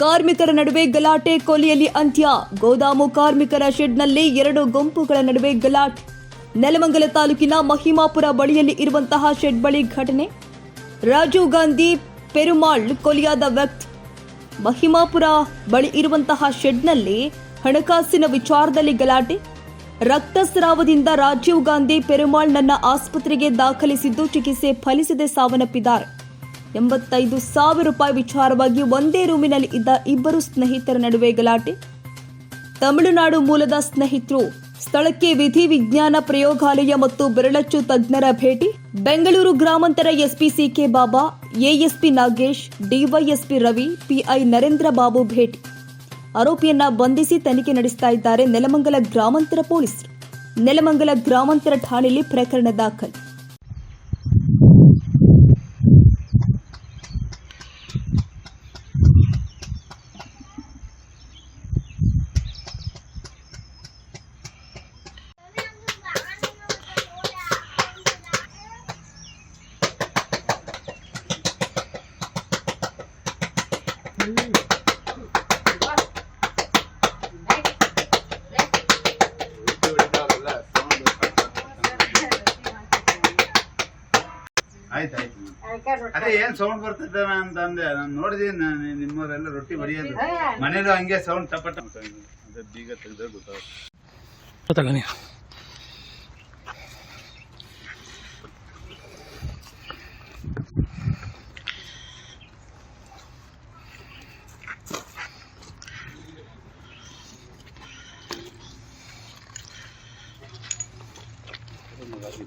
ಕಾರ್ಮಿಕರ ನಡುವೆ ಗಲಾಟೆ ಕೊಲೆಯಲ್ಲಿ ಅಂತ್ಯ. ಗೋದಾಮು ಕಾರ್ಮಿಕರ ಶೆಡ್ನಲ್ಲಿ ಎರಡು ಗುಂಪುಗಳ ನಡುವೆ ಗಲಾಟೆ. ನೆಲಮಂಗಲ ತಾಲೂಕಿನ ಮಹಿಮಾಪುರ ಬಳಿಯಲ್ಲಿ ಇರುವಂತಹ ಶೆಡ್ ಬಳಿ ಘಟನೆ. ರಾಜೀವ್ ಗಾಂಧಿ, ಪೆರುಮಾಳ್ ಕೊಲೆಯಾದ ವ್ಯಕ್ತಿ. ಮಹಿಮಾಪುರ ಬಳಿ ಇರುವಂತಹ ಶೆಡ್ನಲ್ಲಿ ಹಣಕಾಸಿನ ವಿಚಾರದಲ್ಲಿ ಗಲಾಟೆ. ರಕ್ತಸ್ರಾವದಿಂದ ರಾಜೀವ್ ಗಾಂಧಿ, ಪೆರುಮಾಳ್ ನನ್ನ ಆಸ್ಪತ್ರೆಗೆ ದಾಖಲಿಸಿದ್ದು ಚಿಕಿತ್ಸೆ ಫಲಿಸದೆ ಸಾವನ್ನಪ್ಪಿದ್ದಾರೆ. ಎಂಬತ್ತೈದು ಸಾವಿರ ರೂಪಾಯಿ ವಿಚಾರವಾಗಿ ಒಂದೇ ರೂಮಿನಲ್ಲಿ ಇದ್ದ ಇಬ್ಬರು ಸ್ನೇಹಿತರ ನಡುವೆ ಗಲಾಟೆ. ತಮಿಳುನಾಡು ಮೂಲದ ಸ್ನೇಹಿತರು ಸ್ಥಳಕ್ಕೆ ವಿಧಿ ವಿಜ್ಞಾನ ಪ್ರಯೋಗಾಲಯ ಮತ್ತು ಬೆರಳಚ್ಚು ತಜ್ಞರ ಭೇಟಿ. ಬೆಂಗಳೂರು ಗ್ರಾಮಾಂತರ SP CK Baba, ASP Nagesh, DYSP Ravi, PI Narendra Babu ಭೇಟಿ. ಆರೋಪಿಯನ್ನ ಬಂಧಿಸಿ ತನಿಖೆ ನಡೆಸ್ತಾ ಇದ್ದಾರೆ ನೆಲಮಂಗಲ ಗ್ರಾಮಾಂತರ ಪೊಲೀಸರು. ನೆಲಮಂಗಲ ಗ್ರಾಮಾಂತರ ಠಾಣೆಯಲ್ಲಿ ಪ್ರಕರಣ ದಾಖಲು. ಅದೇ ಏನ್ ಸೌಂಡ್ ಬರ್ತದ ಅಂತ ಅಂದೆ ನಾನು ನೋಡಿದೀನಿ ನಾನು ನಿಮ್ಮವರೆಲ್ಲ ರೊಟ್ಟಿ ಬರೆಯೋದು. ಮನೇಲೂ ಹಂಗೆ ಸೌಂಡ್ Gracias.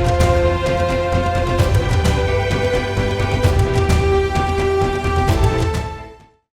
Thank you